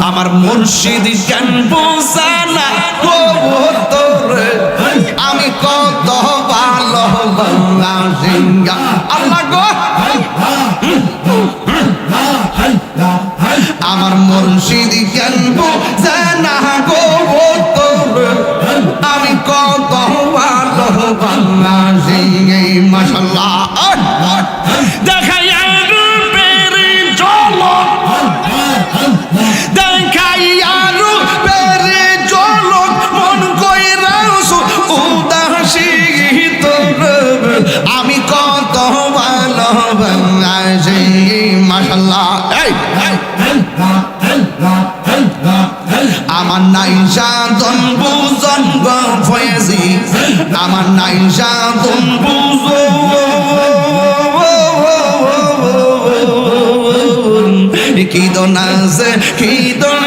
আমার মুর্শিদ জ্ঞান বোঝানা তোরে আমি কত ভালো বাংলাদেশ আল্লাহ গো। আমার মুর্শিদ জ্ঞান বোঝানা গো নাই সাধন বুজন গফয়েছি আমার নাই সাধন বুজন। কি দোনাজ কি দন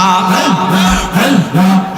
মাশাল্লাহ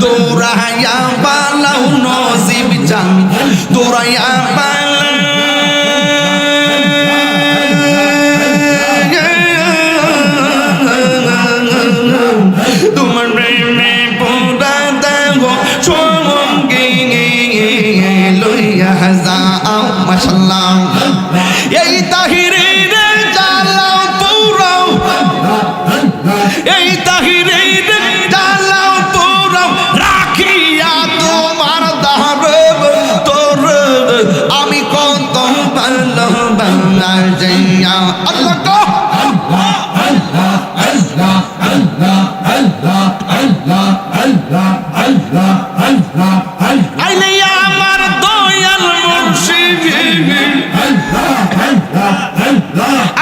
দৌড়াইয়া পালাও নজিব চান দৌড়াইয়া পালা তোমার প্রেমে পোড়া দেব সঙ্গে বাংলা যাইয়া আল্লাহ গো আইলে আমার দয়াল মুর্শিদ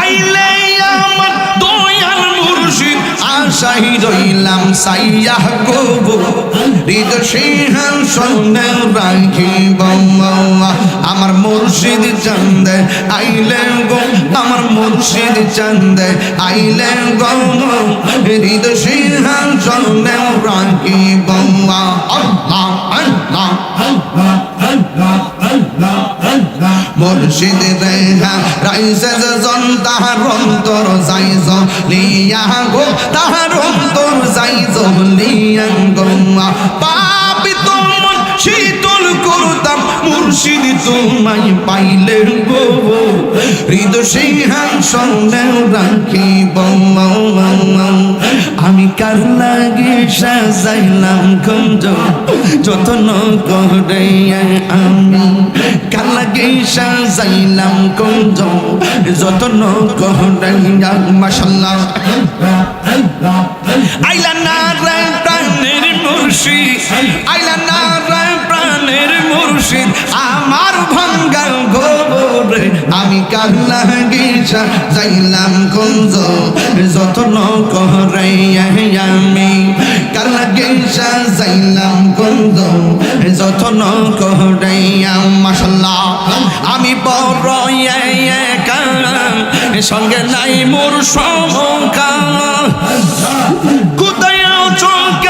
আইলে আমার দয়াল মুর্শিদ। আশাই রইলাম সাইয়া গোব হৃদ সিংহান সন্ধ্যে রাখিব। আমার মুর্শিদ চন্দে, আইলে গো, আমার মুর্শিদ চন্দে, আইলে গো, হৃদ সিংহান সন্ধ্যে রাখিব আল্লাহ আল্লাহ মুর্শিদ রেহা, রাইসে জন, তাহার অন্তর যাইজ লিয়া গো, তাহার যাইজ পাপি মুর্শিদ তোমায় পাইলে গো। হৃদ সিংহান সঙ্গে রাখিব আমি কার লাগে সাজাইলাম কুঞ্জ? যত্ন করে আমি কার লাগে সাজাইলাম কুঞ্জ? যত্ন করে মাসাল্লাহ আইলা না রায় প্রাণের মুর্শিদ, আইলা না আমি কান্না গিসা যাইলাম কুঞ্জ, যত্ন করে আমি। কাল্লা গিসা যাইলাম কুঞ্জ, যত্ন করে মাসাল্লাহ আমি বড় সঙ্গে নাই মোর সমকা কোথায় চোখে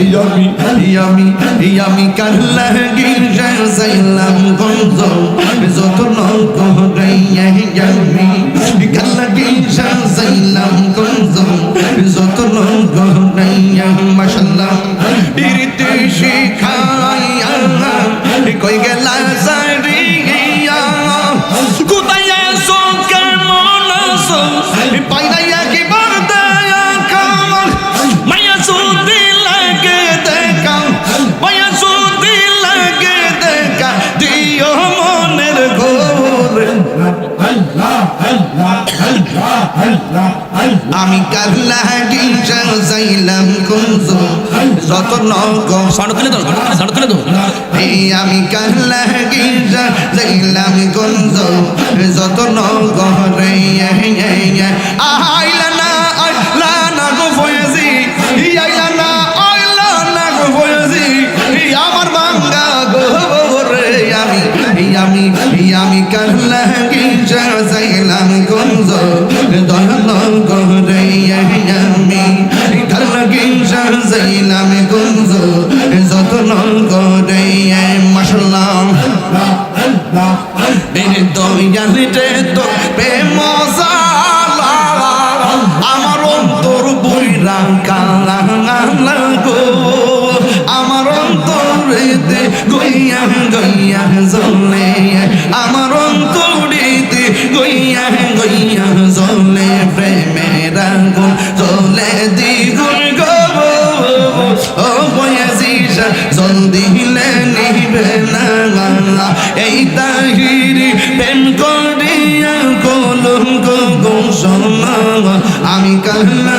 আমি আমি আমি কার লাগে সাজাইলাম গঞ্জ যতন করে আমি কার লাগে সাজাইলাম গঞ্জ আমি কাল্লা গিঞ্জা যাইলাম কুঞ্জ যত সাউন্ড তুলে দাও সাউন্ড তুলে দাও। এই আমি কাল্লা গিঞ্জা যাইলাম কুঞ্জ যত নগ অন্তরেতে গইয়া গইয়া জলে। আমার অন্তরেতে গইয়া গইয়া জলে। প্রেমের আগুন জলে দ্বিগুণ গো। ও বয়াজিসা জল দিলে নিবে না এই তাহিরি প্রেম করিয়া কলম গো। আমি কান্না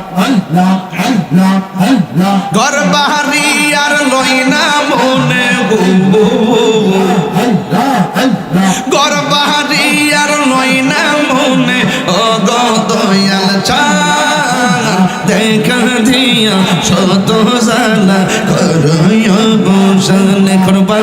দেখা দিয়া শত জানা করয় বসন করবা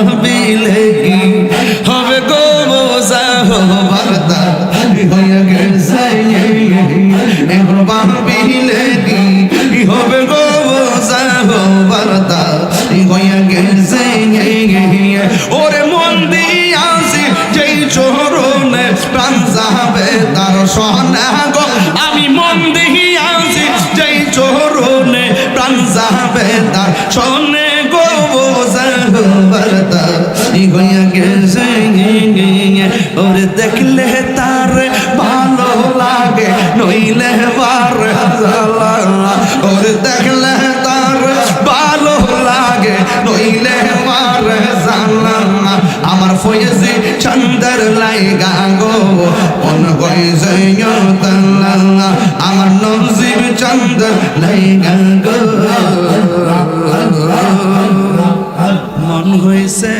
হবারদা হইয়া গেছে ওরে দেখলে তার ভালো লাগে, নইলে বার ওরে দেখলে তার ভালো লাগে, নইলে বার আমার ফয়েজে চন্দর লাইগা গো গইছে তাল্লা আমার নজিব চন্দর লাইগা গো। হয়েছে